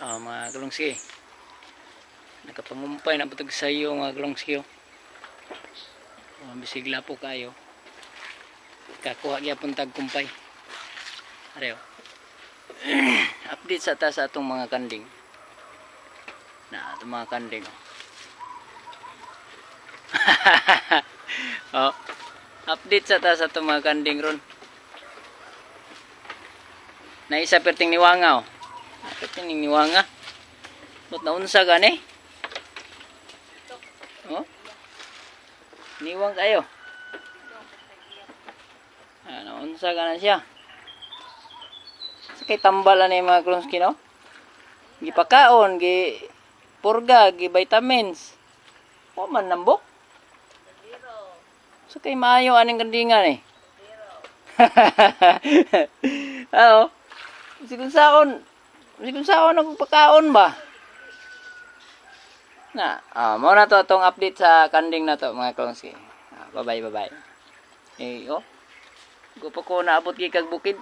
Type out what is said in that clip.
Ah, mga kalungsi. Nakapangumpay na putag sa iyo mga kalungsi. Oh. Oh, bisigla po kayo. Kakuha gyapon tag kumpay. Areo. Update sa ta sa atong mga kanding. Na atong mga kanding. Oh. oh. Update sa ta sa atong mga kanding ron. Na isa perting niwanga oh. Perting niwanga. But naunsa gani? Oh. Niwang kayo. Ah, naunsa ka siya. Sa kay tambalan na yung mga klonski, no? Gipakaon, gi purga, gi vitamins. O man nambok. Sa kay maayo aning kandingan eh. Oo. Sigun saon. Sigun saon ang pagkaon ba? Na, ah, mo na to atong update sa kanding na to mga klonski. Ah, bye bye bye bye. Eh, oh. Gupo ko naabot kay kag bukid.